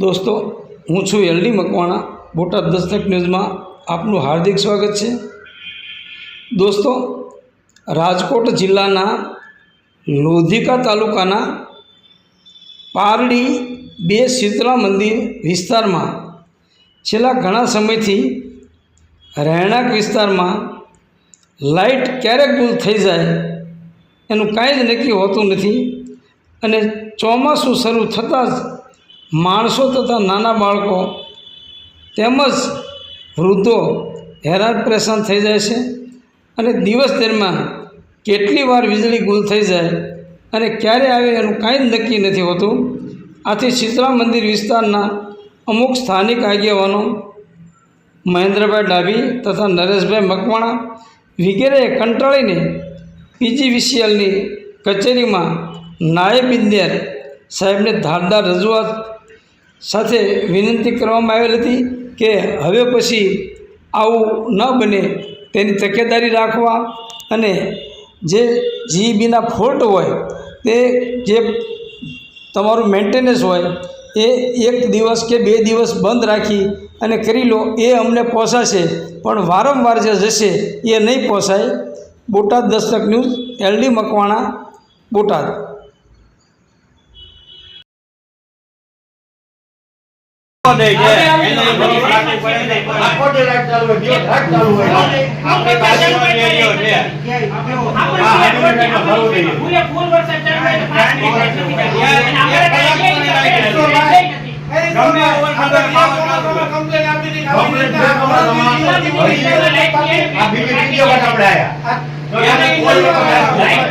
દોસ્તો, હું છું એલડી મકવાણા, બોટાદ દસ્તક ન્યૂઝમાં આપનું હાર્દિક સ્વાગત છે. દોસ્તો, રાજકોટ જિલ્લાના લોધિકા તાલુકાના પારડી બે શીતળા મંદિર વિસ્તારમાં છેલ્લા ઘણા સમયથી રહેણાંક વિસ્તારમાં લાઇટ ક્યારેક ગુલ થઈ જાય એનું કાંઈ જ નક્કી હોતું નથી અને ચોમાસું શરૂ થતાં જ માણસો તથા નાના બાળકો તેમજ વૃદ્ધો હેરાન પરેશાન થઈ જાય છે અને દિવસ દરમિયાન કેટલી વાર વીજળી ગુલ થઈ જાય અને ક્યારે આવે એનું કાંઈ જ નક્કી નથી હોતું. આથી શીતળા મંદિર વિસ્તારના અમુક સ્થાનિક આગેવાનો મહેન્દ્રભાઈ ડાભી તથા નરેશભાઈ મકવાણા વગેરેએ કંટાળીને પીજીવીસીએલની કચેરીમાં નાયબ ઇજનેર સાહેબને ધારદાર રજૂઆત સાથે વિનંતી કરવામાં આવેલ હતી કે હવે પછી આવું ન બને તેની તકેદારી રાખવા અને જે જીઈબીના ફોલ્ટ હોય તે જે તમારું મેન્ટેનન્સ હોય એ એક દિવસ કે બે દિવસ બંધ રાખી અને કરી લો, એ અમને પોસાશે. પણ વારંવાર જે જશે એ નહીં પોસાય. Botad Dastak news, LD Makwana, Botad. આખો day light ચાલુ હોય, દિવસ રાત ચાલુ હોય. આપણે બાજુમાં જે રહ્યો છે. હા, હાજરી લાઈનમાં ભરવું જોઈએ. ગમે ખબર ચાલુ હોય. Complaint બે કલાક તમારે આ બીજી બીજી વખત આપણે આયા. તો એને કોઈ વખત હા.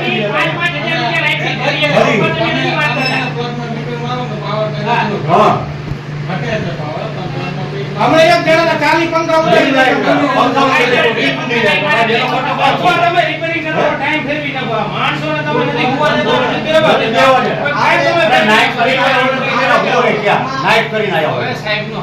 અમે એક જણાના ચાલી પંખા નહીં જાય. પંખા ઉડાડી જાય. તમે રિપેરિંગ કરો ટાઈમ ફેરવી નાખો માણસોને તમે નથી કુવા દેતા છે. કાંઈ તમે નાઇટ કરીને આવ્યો. નાઇટ કરીને આવ્યો સાહેબનો